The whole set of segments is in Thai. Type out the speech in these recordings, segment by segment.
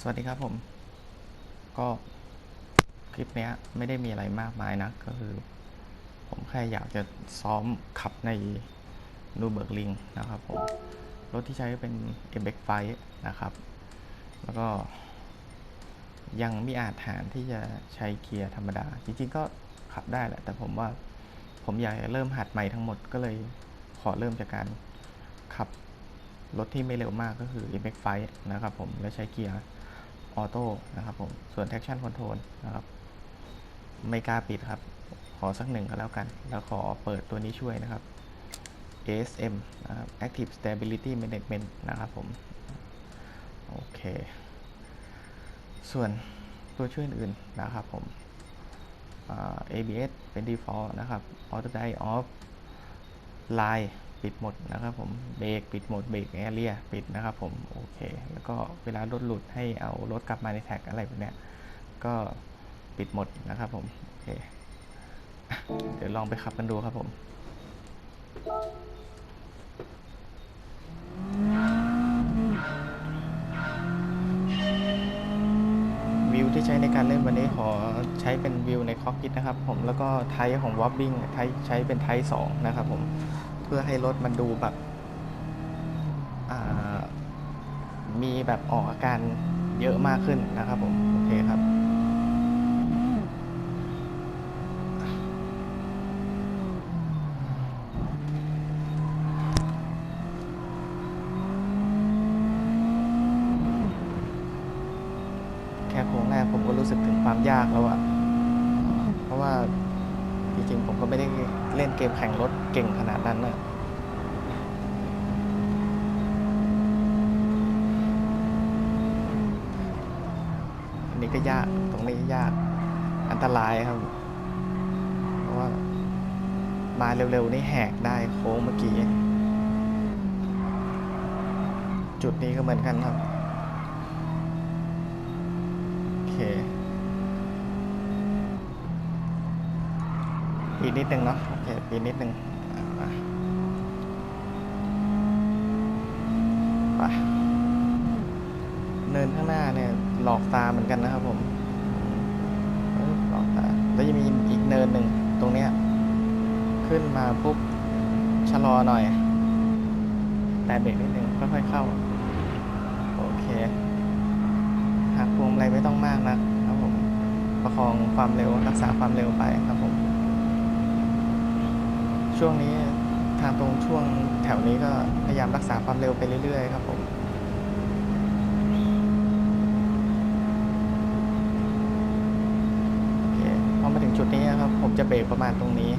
สวัสดีครับผม ก็คลิปนี้ไม่ได้มีอะไรมากมายนะ ก็คือ ผมแค่อยากจะซ้อมขับในนูเบิร์กลิงนะครับผม รถที่ใช้เป็น m x 5นะครับ แล้วก็ยังไม่อาจฐานที่จะใช้เกียร์ธรรมดา จริงๆก็ขับได้แหละ แต่ผมว่าผมอยากเริ่มหัดใหม่ทั้งหมดก็เลยขอเริ่มจากการขับ รถที่ไม่เร็วมากก็คือ iMax 5นะครับผม และใช้เกียร์ออโต้นะครับผม ส่วน traction control นะครับ ไม่กล้าปิดครับ ขอสักหนึ่งก็แล้วกัน แล้วขอเปิดตัวนี้ช่วยนะครับ ASM นะครับ Active Stability Management นะครับผม โอเค ส่วนตัวช่วยอื่นๆนะครับผม ABS เป็น default นะครับ Auto Dive Off Line ปิดหมดนะครับผมเบรกปิดหมดเบรกแอเรียปิดนะครับผมโอเค แล้วก็เวลารถหลุดให้เอารถกลับมาในแท็กอะไรแบบเนี้ยก็ปิดหมดนะครับผมโอเคเดี๋ยวลองไปขับกันดูครับผมวิวที่ใช้ในการเล่นวันนี้ขอใช้เป็นวิวในคอกพิทนะครับผมแล้วก็ไทยของวอ b บิ้งไทยใช้เป็นไทยสองนะครับผม พื่อให้รถมันดูแบบมีแบบออกอาการเยอะมากขึ้นนะครับผม โอเคครับแค่โค้งแรกผมก็รู้สึกถึงความยากแล้วอะเพราะว่าจริงๆผมก็ไม่ได้ เล่นเกมแข่งรถเก่งขนาดนั้นนะอันนี้ก็ยาก ตรงนี้ยาก อันตรายครับ เพราะว่า มาเร็วๆ นี่แหกได้โค้งเมื่อกี้ จุดนี้ก็เหมือนกันครับ โอเค อีกนิดนึงเนาะโอเคอีกนิดนึงอะมาไปเนินข้างหน้าเนี่ยหลอกตาเหมือนกันนะครับผมหลอกตาแล้วจะมีอีกเนินหนึ่งตรงเนี้ยขึ้นมาปุ๊บชะลอหน่อย แต่เบรกนิดนึงค่อยๆเข้าโอเคหักพวงมาลัยไม่ต้องมากนะครับผมประคองความเร็วรักษาความเร็วไปครับ ช่วงนี้ทางตรงช่วงแถวนี้ก็พยายามรักษาความเร็วไปเรื่อยๆ ครับผมพอมาถึงจุดนี้ครับ ผมจะเบรกประมาณตรงนี้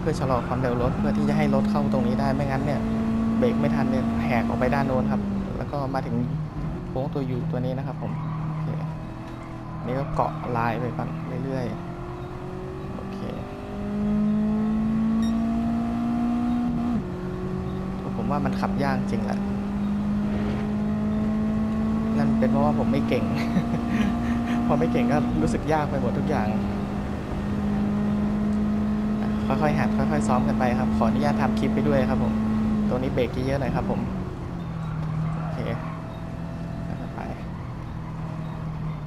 เพื่อชะลอความเร็วรถเพื่อที่จะให้รถเข้าตรงนี้ได้ไม่งั้นเนี่ยเบรกไม่ทันเนี่ยแหกออกไปด้านโน้นครับ แล้วก็มาถึงโค้งตัวยูตัวนี้นะครับผมนี่ก็เกาะลายไปก่อนเรื่อยๆ โอเค ผม ว่ามันขับยากจริงแหละ นั่นเป็นเพราะว่าผมไม่เก่ง พอไม่เก่งก็รู้สึกยากไปหมดทุกอย่าง ค่อยๆหัดค่อยๆซ้อมกันไปครับ ขออนุญาตทำคลิปไปด้วยครับผมตรงนี้เบรกเยอะๆหน่อยครับผม โอเคไป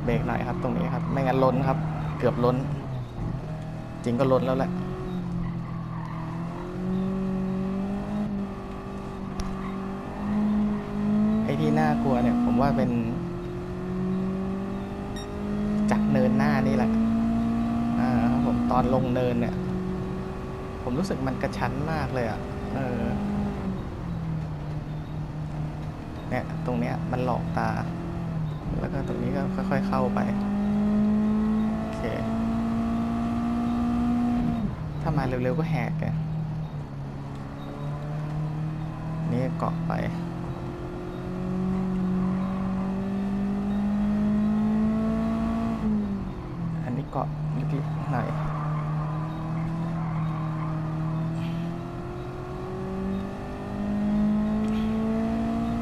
เบรกหน่อยครับตรงนี้ครับ ไม่งั้นล้นครับ เกือบล้น จริงก็ล้นแล้วแหละ ไัวเนี่ย ผมว่าเป็น จากเนินหน้านี่แหละอ่าครับผมตอนลงเนินเนี่ย ผมรู้สึกมันกระชั้นมากเลยอะ่ะเออเนี่ยตรงเนี้ยมันหลอกตา แล้วก็ตรงนี้ก็ค่อย ๆ เข้าไป โอเค ถ้ามาเร็ว ๆ ก็แหกไงนี่เกาะไป อันนี้เกาะลึกๆหน่อย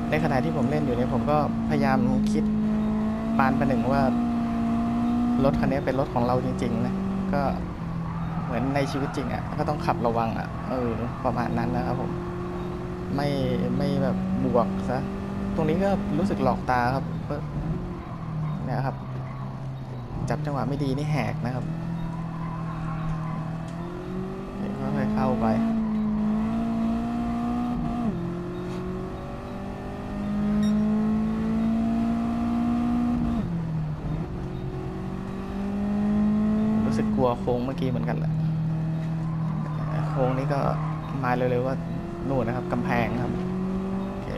ในขณะที่ผมเล่นอยู่เนี่ยผมก็พยายามคิดปานประหนึ่งว่ารถคันนี้เป็นรถของเราจริงๆนะก็เหมือนในชีวิตจริงอะ่ะก็ต้องขับระวังอะ่ะเออประมาณนั้นนะครับผมไม่ไม่แบบบวกซะตรงนี้ก็รู้สึกหลอกตาครับเนี่ยครับ จับจังหวะไม่ดีนี่แหกนะครับค่อยๆเข้าไปรู้สึกกลัวโค้งเมื่อกี้เหมือนกันแหละโค้งนี้ก็มาเร็วๆว่านู่นนะครับกำแพงครับโอเค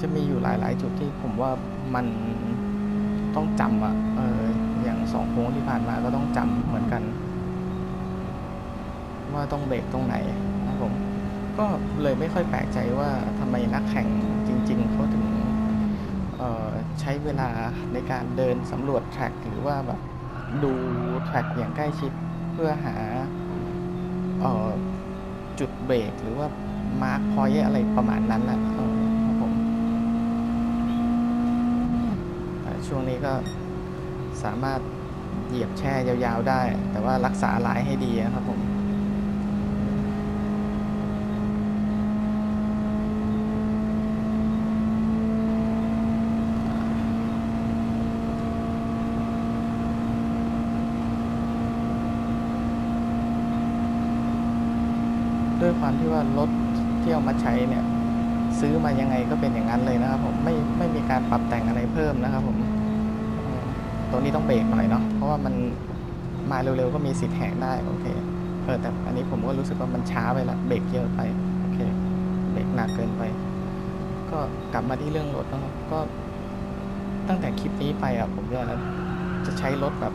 จะ มีอยู่หลาย ๆ จุดที่ผมว่ามันต้องจำอะเอออย่างสองโค้งที่ผ่านมาก็ต้องจำเหมือนกัน ว่าต้องเบรกตรงไหนนะผม ก็เลยไม่ค่อยแปลกใจว่าทำไมนักแข่งจริง ๆเขาถึงใช้เวลาในการเดินสำรวจแทร็กหรือว่าแบบดูแทร็กอย่างใกล้ชิดเพื่อหาออจุดเบรกหรือว่ามาร์คพอยต์อะไรประมาณนั้นแหละเออครับผมแต่ ช่วงนี้ก็สามารถเหยียบแช่ยาวๆได้ แต่ว่ารักษาลายให้ดีนะครับผมด้วยความที่ว่ารถที่เอามาใช้เนี่ย ซื้อมายังไงก็เป็นอย่างนั้นเลยนะครับผมไม่ไม่มีการปรับแต่งอะไรเพิ่มนะครับผม ตัวนี้ต้องเบรกหน่อยเนาะเพราะว่ามันมาเร็วๆก็มีสิทธิ์แหกได้โอเคเออแต่อันนี้ผมก็รู้สึกว่ามันช้าไปละเบรกเยอะไปโอเคเบรกหนักเกินไป ก็กลับมาที่เรื่องรถนะครับก็ตั้งแต่คลิปนี้ไปอะผมจะจะใช้รถแบบ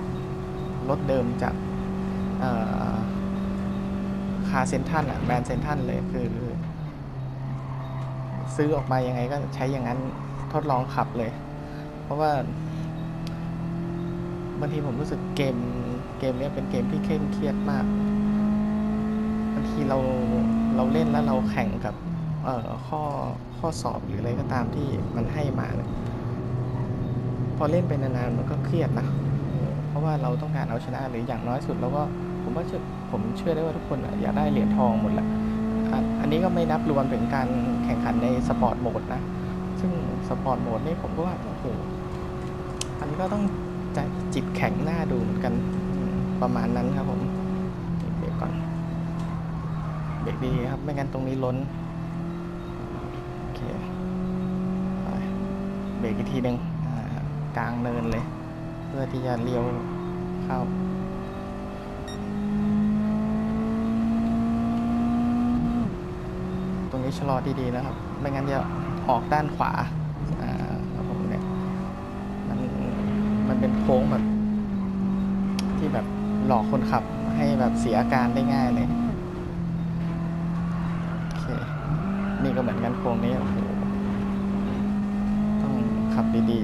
รถเดิมจากคาเซนทันอะแบรนด์เซนทันเลยคือ ซื้อออกมายังไงก็ใช้อย่างนั้นทดลองขับเลย เพราะว่า บางทีผมรู้สึกเกมเกมนี้เป็นเกมที่เคร่งเครียดมากบางทีเราเราเล่นแล้วเราแข่งกับเอ่อข้อข้อสอบหรืออะไรก็ตามที่มันให้มาเนี่ยพอเล่นไปนานๆมันก็เครียดนะเพราะว่าเราต้องการเอาชนะหรืออย่างน้อยสุดเราก็ผมว่าผมเชื่อได้ว่าทุกคนอยากได้เหรียญทองหมดแหละอะอันนี้ก็ไม่นับรวมถึงการแข่งขันในสปอร์ตโหมดนะ ซึ่งสปอร์ตโหมดนี่ผมก็ว่าโอ้โหอันนี้ก็ต้อง จจิตแข็งหน้าดูเหมือนกันประมาณนั้นครับผมเบรกก่อนเบรกดีครับ ไม่งั้นตรงนี้ล้นโอเคเบรกอีกทีหนึ่งกลางเนินเลย เพื่อที่จะเลี้ยวเข้าตรงนี้ชะลอดีๆนะครับ ไม่งั้นจะออกด้านขวาครับผมเนี่ย มัน มันเป็นโค้งแบบ ที่แบบหลอกคนขับให้แบบเสียอาการได้ง่ายเลยโอเคนี่ก็เหมือนกันโค้งนี้โอ้โหต้องขับดี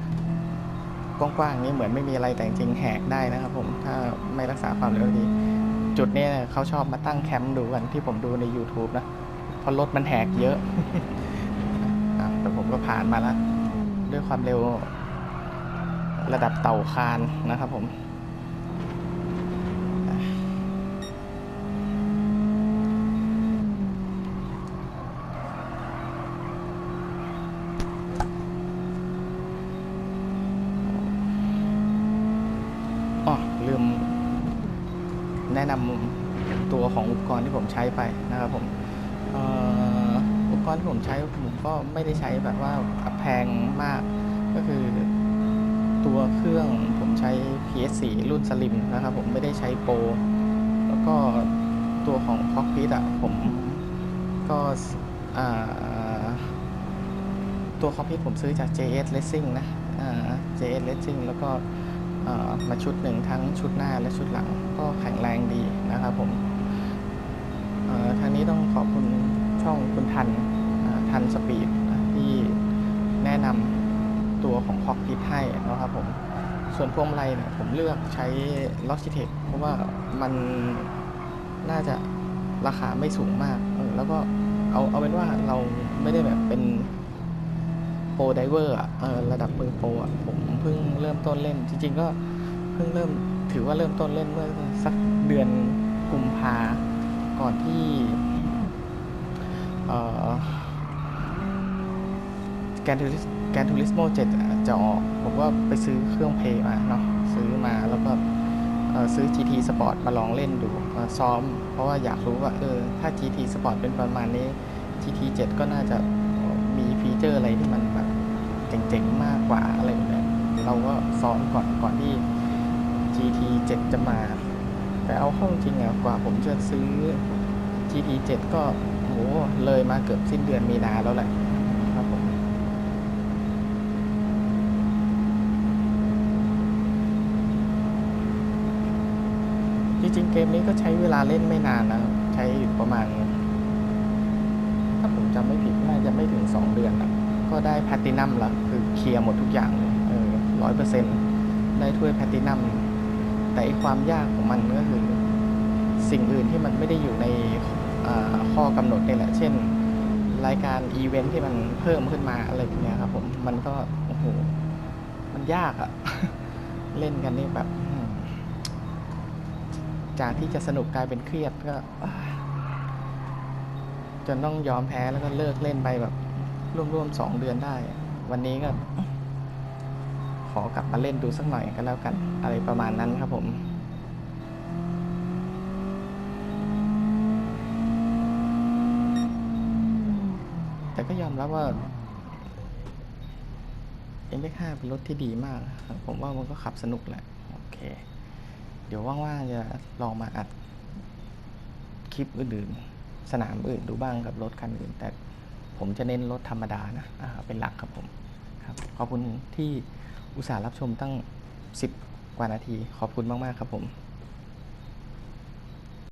ๆกว้างๆนี้เหมือนไม่มีอะไรแต่จริงแหกได้นะครับ ผมถ้าไม่รักษาความเร็วดี จุดนี้เขาชอบมาตั้งแคมป์ดูกันที่ผมดูใน YouTube นะเพราะรถมันแหกเยอะอะแต่ผมก็ผ่านมาแล้วด้วยความเร็ว ระดับเต่าคานนะครับผม อ๋อ ลืมแนะนำตัวของอุปกรณ์ที่ผมใช้ไปนะครับผมอออุปกรณ์ที่ผมใช้ผมก็ไม่ได้ใช้แบบว่าแพงมากก็คือ ตัวเครื่องผมใช้ PS4 รุ่นสลิมนะครับ ผมไม่ได้ใช้โปรแล้วก็ตัวของคอกพิทอะผมก็ตัวคอกพิทผมซื้อจาก JS Racing นะ JS Racing แล้วก็มาชุดหนึ่งทั้งชุดหน้าและชุดหลังก็แข็งแรงดีนะครับผมทางนี้ต้องขอบคุณช่องคุณทันทันสปีดที่แนะนำ ตัวของคอกพิทให้นะครับผมส่วนพวงมาลัยเนี่ยผมเลือกใช้ Logitech เพราะว่ามันน่าจะราคาไม่สูงมาก แล้วก็เอาเอาเป็นว่าเราไม่ได้แบบเป็นโปรไดเวอร์อะระดับมือโปรอะผมเพิ่งเริ่มต้นเล่น จริง ๆ ก็เพิ่งเริ่มถือว่าเริ่มต้นเล่นเมื่อสักเดือนกุมภาก่อนที่เอ่อแกนทูริส แกนทูริสโม7จะออก ผมก็ไปซื้อเครื่องเพย์มาเนาะซื้อมาแล้วก็ซื้อ GT Sport มาลองเล่นดูซ้อม เพราะว่าอยากรู้ว่าเออถ้า GT Sport เป็นประมาณนี้ GT 7 ก็น่าจะมีฟีเจอร์อะไรที่มันแบบเจ๋งๆ มากกว่าอะไรแบบนี้เราก็ซ้อมก่อนก่อนที่ GT 7 จะมา แต่เอาข้าจริงอะกว่าผมจะซื้อ GT 7 ก็โหเลยมาเกือบสิ้นเดือนมีนาแล้วแหละครับผม จริงๆ เกมนี้ก็ใช้เวลาเล่นไม่นานนะใช้อยู่ประมาณ ถ้าผมจำไม่ผิดน่าจะไม่ถึง2เดือนนะก็ได้แพลตินัมละคือเคลียร์หมดทุกอย่างเลยร้อยเปอร์เซ็นต์ได้ถ้วยแพลตินัมแต่ความยากของมันก็คือสิ่งอื่นที่มันไม่ได้อยู่ในข้อกำหนดนี่แหละ เช่น รายการอีเวนท์ที่มันเพิ่มขึ้นมาอะไรแบบเนี้ยครับผม มันก็ โอ้โห มันยากอะเล่นกันนี่แบบ จากที่จะสนุกกลายเป็นเครียดก็จนต้องยอมแพ้แล้วก็เลิกเล่นไปแบบร่วมๆสองเดือนได้ วันนี้ก็ ขอกลับมาเล่นดูสักหน่อยก็แล้วกันอะไรประมาณนั้นครับผมแต่ก็ยอมรับว่า MX5 เป็นรถที่ดีมาก ผมว่ามันก็ขับสนุกแหละ โอเค เดี๋ยวว่างๆจะลองมาอัดคลิปอื่นๆ สนามอื่นดูบ้างกับรถคันอื่น แต่ผมจะเน้นรถธรรมดานะเป็นหลักครับผมครับขอบคุณที่อุตส่าห์รับชมตั้ง 10 กว่านาที ขอบคุณมาก ๆ ครับผม